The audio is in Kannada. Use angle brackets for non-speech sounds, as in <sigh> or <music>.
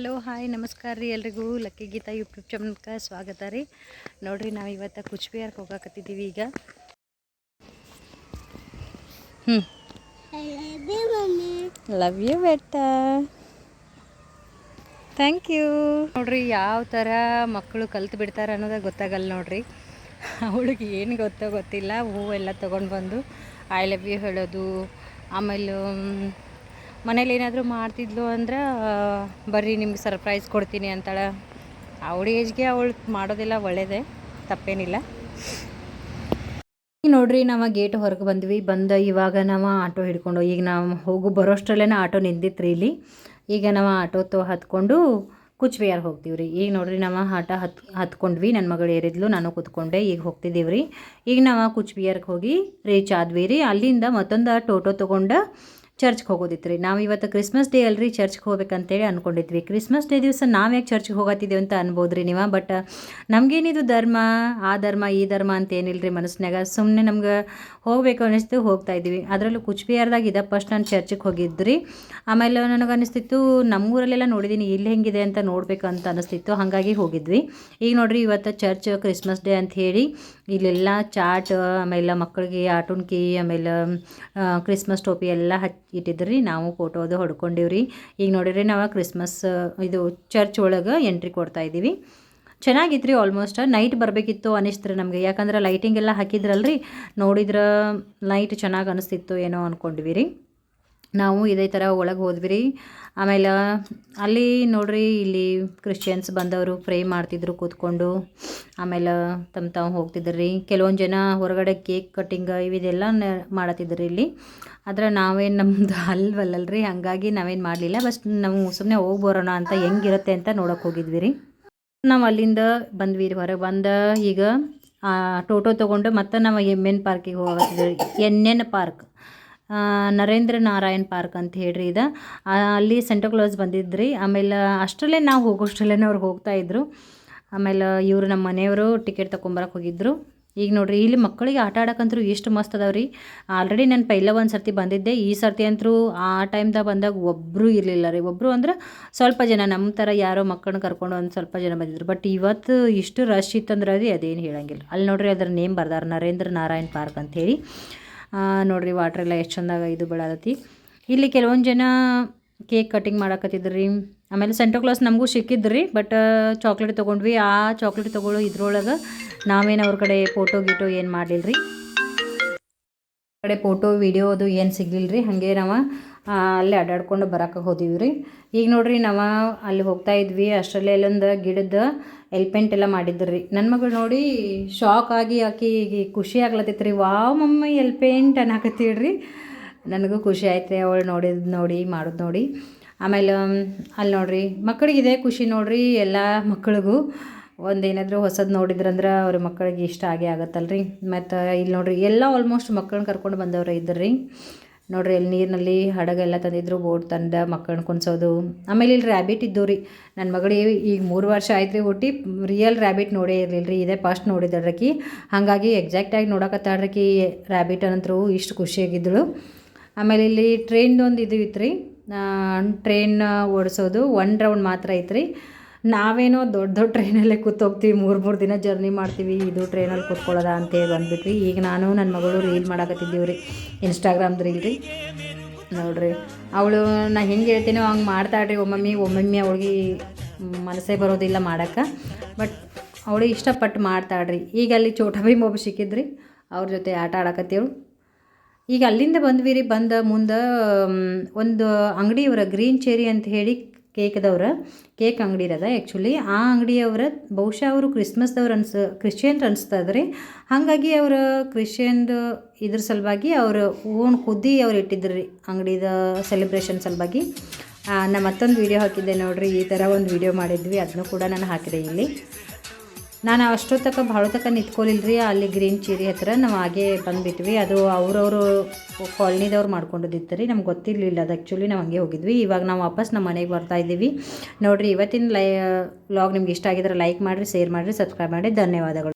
ಹಲೋ, ಹಾಯ್, ನಮಸ್ಕಾರ ರೀ ಎಲ್ರಿಗೂ. ಲಕ್ಕಿ ಗೀತಾ ಯೂಟ್ಯೂಬ್ ಚಾನಲ್ಗೆ ಸ್ವಾಗತ ರೀ. ನೋಡ್ರಿ ನಾವು ಇವತ್ತು ಕುಚ್ಬಿಹಾರ್ಗೆ ಹೋಗಾಕತ್ತಿದ್ದೀವಿ ಈಗ. ಹ್ಞೂ ಲವ್ ಯು ಬೆಟ್ಟ. ಥ್ಯಾಂಕ್ ಯು ನೋಡ್ರಿ, ಯಾವ ಥರ ಮಕ್ಕಳು ಕಲ್ತು ಬಿಡ್ತಾರೆ ಅನ್ನೋದ ಗೊತ್ತಾಗಲ್ಲ ನೋಡ್ರಿ. ಅವಳಿಗೆ ಏನು ಗೊತ್ತೋ ಗೊತ್ತಿಲ್ಲ. ಹೂವೆಲ್ಲ ತೊಗೊಂಡು ಬಂದು ಐ ಲವ್ ಯು ಹೇಳೋದು. ಆಮೇಲೆ ಮನೇಲಿ ಏನಾದರೂ ಮಾಡ್ತಿದ್ಲು ಅಂದ್ರೆ ಬರ್ರಿ ನಿಮ್ಗೆ ಸರ್ಪ್ರೈಸ್ ಕೊಡ್ತೀನಿ ಅಂತಾಳೆ. ಅವಳ ಏಜ್ಗೆ ಅವಳು ಮಾಡೋದಿಲ್ಲ ಒಳ್ಳೇದೇ, ತಪ್ಪೇನಿಲ್ಲ. ನೋಡ್ರಿ ನಾವು ಗೇಟ್ ಹೊರಗೆ ಬಂದ್ವಿ, ಬಂದ ಇವಾಗ ನಾವು ಆಟೋ ಹಿಡ್ಕೊಂಡು, ಈಗ ನಾವು ಹೋಗು ಬರೋಷ್ಟರಲ್ಲೇ ಆಟೋ ನಿಂತಿತ್ತು ರೀ ಇಲ್ಲಿ. ಈಗ ನಾವು ಆಟೋ ತೊ ಹತ್ಕೊಂಡು ಕುಚ್ಬಿಹಾರ್ ಹೋಗ್ತೀವಿ ರೀ ಈಗ ನೋಡ್ರಿ ನಾವು ಆಟ ಹತ್, ಹತ್ಕೊಂಡ್ವಿ ನನ್ನ ಮಗಳು ಏರಿದ್ಲು, ನಾನು ಕೂತ್ಕೊಂಡೆ, ಈಗ ಹೋಗ್ತಿದ್ದೀವಿ ರೀ ಈಗ ನಾವು ಕುಚ್ಬಿಹಾರ್ಗೆ ಹೋಗಿ ರೀಚ್ ಆದ್ವಿ ರೀ. ಅಲ್ಲಿಂದ ಮತ್ತೊಂದು ಟೋಟೋ ತೊಗೊಂಡು ಚರ್ಚ್ಗೆ ಹೋಗೋದಿತ್ತು ರೀ ನಾವು ಇವತ್ತು ಕ್ರಿಸ್ಮಸ್ ಡೇ ಅಲ್ರಿ ಚರ್ಚ್ಗೆ ಹೋಗ್ಬೇಕಂತೇಳಿ ಅಂದ್ಕೊಂಡಿದ್ವಿ ಕ್ರಿಸ್ಮಸ್ ಡೇ ದಿವಸ ನಾವು ಯಾಕೆ ಚರ್ಚ್ಗೆ ಹೋಗತ್ತಿದ್ದೀವಿ ಅಂತ ಅನ್ಬೋದು ರೀ ನೀವು? ಬಟ್ ನಮಗೇನಿದು ಧರ್ಮ, ಆ ಧರ್ಮ, ಈ ಧರ್ಮ ಅಂತ ಏನಿಲ್ಲ ರೀ ಮನಸ್ಸಿನಾಗ ಸುಮ್ಮನೆ ನಮ್ಗೆ ಹೋಗಬೇಕು ಅನ್ನಿಸ್ತು ಹೋಗ್ತಾ ಇದ್ವಿ ಅದರಲ್ಲೂ ಕುಚ್ಬಿಹಾರ್ದಾಗ ಇದ್ದ ಫಸ್ಟ್ ನಾನು ಚರ್ಚಿಗೆ ಹೋಗಿದ್ದು ರೀ ಆಮೇಲೆ ನನಗೆ ಅನಿಸ್ತಿತ್ತು, ನಮ್ಮೂರಲ್ಲೆಲ್ಲ ನೋಡಿದ್ದೀನಿ ಇಲ್ಲಿ ಹೆಂಗಿದೆ ಅಂತ ನೋಡಬೇಕು ಅಂತ ಅನಿಸ್ತಿತ್ತು. ಹಾಗಾಗಿ ಹೋಗಿದ್ವಿ. ಈಗ ನೋಡ್ರಿ ಇವತ್ತು ಚರ್ಚ್ ಕ್ರಿಸ್ಮಸ್ ಡೇ ಅಂತ ಹೇಳಿ, ಇಲ್ಲೆಲ್ಲ ಚಾಟ್, ಆಮೇಲೆ ಮಕ್ಕಳಿಗೆ ಆಟುಣ್ಕಿ, ಆಮೇಲೆ ಕ್ರಿಸ್ಮಸ್ ಟೋಪಿ ಎಲ್ಲ ಹಚ್ಚಿ ಇಟ್ಟಿದ್ರಿ. ನಾವು ಫೋಟೋ ಅದು ಹೊಡ್ಕೊಂಡಿವ್ರಿ. ಈಗ ನೋಡಿರಿ ನಾವು ಕ್ರಿಸ್ಮಸ್ ಇದು ಚರ್ಚ್ ಒಳಗೆ ಎಂಟ್ರಿ ಕೊಡ್ತಾ ಇದ್ದೀವಿ ಚೆನ್ನಾಗಿತ್ತು ಆಲ್ಮೋಸ್ಟ್ ನೈಟ್ ಬರಬೇಕಿತ್ತು ಅನಿಸ್ತ್ರಿ ನಮಗೆ. ಯಾಕಂದ್ರೆ ಲೈಟಿಂಗ್ ಎಲ್ಲ ಹಾಕಿದ್ರಲ್ರಿ. ನೋಡಿದ್ರೆ ನೈಟ್ ಚೆನ್ನಾಗಿ ಅನಿಸ್ತಿತ್ತು ಏನೋ ಅಂದ್ಕೊಂಡ್ವಿ ರೀ ನಾವು ಇದೇ ಥರ ಒಳಗೆ ಹೋದ್ವಿ ರೀ. ಆಮೇಲೆ ಅಲ್ಲಿ ನೋಡ್ರಿ ಇಲ್ಲಿ ಕ್ರಿಶ್ಚಿಯನ್ಸ್ ಬಂದವರು ಪ್ರೇ ಮಾಡ್ತಿದ್ರು ಕೂತ್ಕೊಂಡು. ಆಮೇಲೆ ತಮ್ಮ ತಾವು ಹೋಗ್ತಿದ್ರು ರೀ. ಕೆಲವೊಂದು ಜನ ಹೊರಗಡೆ ಕೇಕ್ ಕಟ್ಟಿಂಗ್ ಇವಿದೆಲ್ಲ ಮಾಡತ್ತಿದ್ರು ಇಲ್ಲಿ. ಆದರೆ ನಾವೇನು ನಮ್ಮದು <laughs> ಅಲ್ವಲ್ಲಲ್ರಿ, ಹಾಗಾಗಿ ನಾವೇನು ಮಾಡಲಿಲ್ಲ. ಬಸ್ಟ್ ನಾವು ಸುಮ್ಮನೆ ಹೋಗಿ ಬರೋಣ ಅಂತ ಹೆಂಗಿರುತ್ತೆ ಅಂತ ನೋಡೋಕೆ ಹೋಗಿದ್ವಿ ರೀ. ನಾವು ಅಲ್ಲಿಂದ ಬಂದ್ವಿ ರೀ ಹೊರಗೆ. ಬಂದ ಈಗ ಟೋಟೋ ತೊಗೊಂಡು ಮತ್ತೆ ನಾವು ಎಂ ಎನ್ ಪಾರ್ಕಿಗೆ ಹೋಗ್ತಿದ್ವಿ N N park Narendra Narayan park ಅಂತ ಹೇಳ್ರಿ ಇದು. ಅಲ್ಲಿ ಕ್ಲೋಸ್ ಬಂದಿದ್ರಿ. ಆಮೇಲೆ ಅಷ್ಟರಲ್ಲೇ ನಾವು ಹೋಗೋಷ್ಟರಲ್ಲೇ ಅವ್ರು ಹೋಗ್ತಾಯಿದ್ರು ಆಮೇಲೆ ಇವರು ನಮ್ಮ ಮನೆಯವರು ಟಿಕೆಟ್ ತೊಗೊಂಬರಕ್ಕೆ ಹೋಗಿದ್ದರು ಈಗ ನೋಡ್ರಿ, ಇಲ್ಲಿ ಮಕ್ಕಳಿಗೆ ಆಟ ಆಡೋಕ್ಕಂತೂ ಎಷ್ಟು ಮಸ್ತ್ ಅದಾವೆ ರೀ ಆಲ್ರೆಡಿ ನಾನು ಪೈಲ ಒಂದು ಸರ್ತಿ ಬಂದಿದ್ದೆ. ಈ ಸರ್ತಿ ಅಂತೂ ಆ ಟೈಮ್ದಾಗ ಬಂದಾಗ ಒಬ್ಬರು ಇರಲಿಲ್ಲ ರೀ. ಒಬ್ಬರು ಅಂದ್ರೆ ಸ್ವಲ್ಪ ಜನ ನಮ್ಮ ಥರ ಯಾರೋ ಮಕ್ಕಳನ್ನ ಕರ್ಕೊಂಡು ಒಂದು ಸ್ವಲ್ಪ ಜನ ಬಂದಿದ್ರು. ಬಟ್ ಇವತ್ತು ಇಷ್ಟು ರಶ್ ಇತ್ತಂದ್ರೆ ಅದು, ಅದೇನು ಹೇಳಂಗಿಲ್ಲ. ಅಲ್ಲಿ ನೋಡ್ರಿ ಅದ್ರ ನೇಮ್ ಬರ್ದಾರ ನರೇಂದ್ರ ನಾರಾಯಣ್ ಪಾರ್ಕ್ ಅಂಥೇಳಿ ನೋಡಿರಿ ವಾಟ್ರ್ ಎಲ್ಲ ಎಷ್ಟು ಚಂದಾಗ ಇದು ಬೆಳಾದತಿ. ಇಲ್ಲಿ ಕೆಲವೊಂದು ಜನ ಕೇಕ್ ಕಟಿಂಗ್ ಮಾಡಕತ್ತಿದ್ರು. ಆಮೇಲೆ ಕ್ಲಾಸ್ ನಮಗೂ ಸಿಕ್ಕಿದ್ರಿ ಬಟ್ ಚಾಕ್ಲೇಟ್ ತೊಗೊಂಡ್ವಿ. ಆ ಚಾಕ್ಲೇಟ್ ತೊಗೊಳ್ಳೋ ಇದ್ರೊಳಗೆ ನಾವೇನು ಅವ್ರ ಕಡೆ ಫೋಟೋ ಗೀಟೋ ಏನು ಮಾಡಲಿಲ್ಲ ರೀ ಕಡೆ ಫೋಟೋ ವಿಡಿಯೋ ಅದು ಏನು ಸಿಗಲಿಲ್ಲ ರೀ ಹಾಗೆ ನಾವು ಅಲ್ಲಿ ಅಡ್ಡಾಡ್ಕೊಂಡು ಬರೋಕೆ ಹೋದಿವಿ ರೀ. ಈಗ ನೋಡ್ರಿ ನಾವು ಅಲ್ಲಿ ಹೋಗ್ತಾ ಇದ್ವಿ, ಅಷ್ಟರಲ್ಲೇ ಅಲ್ಲೊಂದು ಗಿಡದ ಎಲ್ಪೆಂಟ್ ಎಲ್ಲ ಮಾಡಿದ್ರು ರೀ. ನನ್ನ ಮಗಳು ನೋಡಿ ಶಾಕ್ ಆಗಿ ಆಕಿ ಖುಷಿ ಆಗ್ಲತ್ತೈತೆ ರೀ ವಾವ್ ಮಮ್ಮಿ ಎಲ್ಪೆಂಟ್ ಅನ್ನಕತ್ತೀಳ್ರಿ ನನಗೂ ಖುಷಿ ಆಯ್ತು ಅವಳು ನೋಡಿದ್ ನೋಡಿ, ಮಾಡೋದು ನೋಡಿ. ಆಮೇಲೆ ಅಲ್ಲಿ ನೋಡ್ರಿ ಇದೇ ಖುಷಿ ನೋಡ್ರಿ ಎಲ್ಲ ಮಕ್ಕಳಿಗೂ ಒಂದೇನಾದರೂ ಹೊಸದು ನೋಡಿದ್ರಂದ್ರೆ ಅವ್ರ ಮಕ್ಕಳಿಗೆ ಇಷ್ಟ ಆಗೇ ಆಗತ್ತಲ್ರಿ. ಮತ್ತು ಇಲ್ಲಿ ನೋಡ್ರಿ ಎಲ್ಲ ಆಲ್ಮೋಸ್ಟ್ ಮಕ್ಕಳನ್ನ ಕರ್ಕೊಂಡು ಬಂದವ್ರೆ ಇದ್ರಿ ನೋಡ್ರಿ ಇಲ್ಲಿ ನೀರಿನಲ್ಲಿ ಹಡಗೆಲ್ಲ ತಂದಿದ್ರು, ಬೋಟ್ ತಂದ ಮಕ್ಕಳನ್ನ ಕುಣಿಸೋದು. ಆಮೇಲೆ ಇಲ್ಲಿ ರ್ಯಾಬಿಟ್ ಇದ್ದವು ರೀ. ನನ್ನ ಮಗಳಿಗೆ ಈಗ ಮೂರು ವರ್ಷ ಆಯ್ತು ರೀ ಹುಟ್ಟಿ ರಿಯಲ್ ರ್ಯಾಬಿಟ್ ನೋಡೇ ಇರಲಿಲ್ಲ ರೀ. ಇದೇ ಫಸ್ಟ್ ನೋಡಿದಳ್ರಕಿ ಹಾಗಾಗಿ ಎಕ್ಸಾಕ್ಟಾಗಿ ನೋಡಕತ್ತಾಡ್ರಕ್ಕಿ ರ್ಯಾಬಿಟ್ ಅನ್ನಂತರೂ ಇಷ್ಟು ಖುಷಿಯಾಗಿದ್ದಳು. ಆಮೇಲೆ ಇಲ್ಲಿ ಟ್ರೈನ್ದೊಂದು ಇದು ಇತ್ತು ರೀ ಟ್ರೈನ್ ಓಡಿಸೋದು ಒನ್ ರೌಂಡ್ ಮಾತ್ರ ಐತ್ರಿ. ನಾವೇನೋ ದೊಡ್ಡ ದೊಡ್ಡ ಟ್ರೈನಲ್ಲೇ ಕೂತೋಗ್ತೀವಿ, ಮೂರು ಮೂರು ದಿನ ಜರ್ನಿ ಮಾಡ್ತೀವಿ, ಇದು ಟ್ರೈನಲ್ಲಿ ಕೂತ್ಕೊಳ್ಳೋದ ಅಂತೇಳಿ ಬಂದ್ಬಿಟ್ವಿ. ಈಗ ನಾನು ನನ್ನ ಮಗಳು ರೀಲ್ ಮಾಡಾಕತ್ತಿದ್ದೀವಿ ರೀ ಇನ್ಸ್ಟಾಗ್ರಾಮ್ದು ರೀಲ್ ರೀ. ನೋಡ್ರಿ, ಅವಳು ನಾ ಹೆಂಗೆ ಹೇಳ್ತೀನೋ ಹಂಗೆ ಮಾಡ್ತಾಳ್ರಿ. ಒಮ್ಮೊಮ್ಮೆ ಒಮ್ಮೊಮ್ಮೆ ಅವಳಿಗೆ ಮನಸ್ಸೇ ಬರೋದಿಲ್ಲ ಮಾಡೋಕ್ಕೆ. ಬಟ್ ಅವಳು ಇಷ್ಟಪಟ್ಟು ಮಾಡ್ತಾಳ್ರಿ. ಈಗ ಅಲ್ಲಿ ಚೋಟ ಭೀಮ್ ಒಬ್ಬ ಸಿಕ್ಕಿದ್ರಿ, ಅವ್ರ ಜೊತೆ ಆಟ ಆಡಕತ್ತೇಳು ಈಗ ಅಲ್ಲಿಂದ ಬಂದ್ವಿ ರೀ, ಬಂದ ಮುಂದೆ ಒಂದು ಅಂಗಡಿ ಇವರ ಗ್ರೀನ್ ಚೇರಿ ಅಂತ ಹೇಳಿ ಕೇಕ್ದವ್ರ ಕೇಕ್ ಅಂಗಡಿ ಇರೋದ ಆ್ಯಕ್ಚುಲಿ ಆ ಅಂಗಡಿಯವ್ರ ಬಹುಶಃ ಅವರು ಕ್ರಿಸ್ಮಸ್ದವ್ರು ಅನ್ಸ, ಕ್ರಿಶ್ಚಿಯನ್ರು ಅನಿಸ್ತಾ ರೀ ಹಾಗಾಗಿ ಅವರು ಕ್ರಿಶ್ಚಿಯನ್ದು ಇದ್ರ ಸಲುವಾಗಿ ಅವರು ಓನ್ ಕುದ್ದಿ ಅವ್ರು ಇಟ್ಟಿದ್ರು ರೀ ಅಂಗಡಿದ ಸೆಲೆಬ್ರೇಷನ್ ಸಲುವಾಗಿ. ನಾನು ಮತ್ತೊಂದು ವೀಡಿಯೋ ಹಾಕಿದ್ದೆ ನೋಡಿರಿ, ಈ ಥರ ಒಂದು ವೀಡಿಯೋ ಮಾಡಿದ್ವಿ ಅದನ್ನು ಕೂಡ ನಾನು ಹಾಕಿದೆ ಇಲ್ಲಿ. ನಾನು ಅಷ್ಟೊತ್ತಕ ಭಾಳ ತಕ ನಿಂತ್ಕೊಳ್ಳಿಲ್ಲ ರೀ ಅಲ್ಲಿ ಗ್ರೀನ್ ಚೀರಿ ಹತ್ರ ನಾವು ಹಾಗೆ ಬಂದುಬಿಟ್ವಿ. ಅದು ಅವ್ರವರು ಕಾಲ್ನಿದವ್ರು ಮಾಡ್ಕೊಂಡಿದ್ದಿತ್ತು ರೀ ನಮ್ಗೆ ಗೊತ್ತಿರಲಿಲ್ಲ ಅದು ಆ್ಯಕ್ಚುಲಿ ನಾವು ಹಂಗೆ ಹೋಗಿದ್ವಿ. ಇವಾಗ ನಾವು ವಾಪಸ್ ನಮ್ಮ ಮನೆಗೆ ಬರ್ತಾ ಇದ್ದೀವಿ. ನೋಡಿರಿ, ಇವತ್ತಿನ ಲೈ ವ್ಲಾಗ್ ನಿಮ್ಗೆ ಇಷ್ಟ ಆಗಿದ್ರೆ ಲೈಕ್ ಮಾಡಿರಿ ಶೇರ್ ಮಾಡಿರಿ ಸಬ್ಸ್ಕ್ರೈಬ್ ಮಾಡಿ ಧನ್ಯವಾದಗಳು.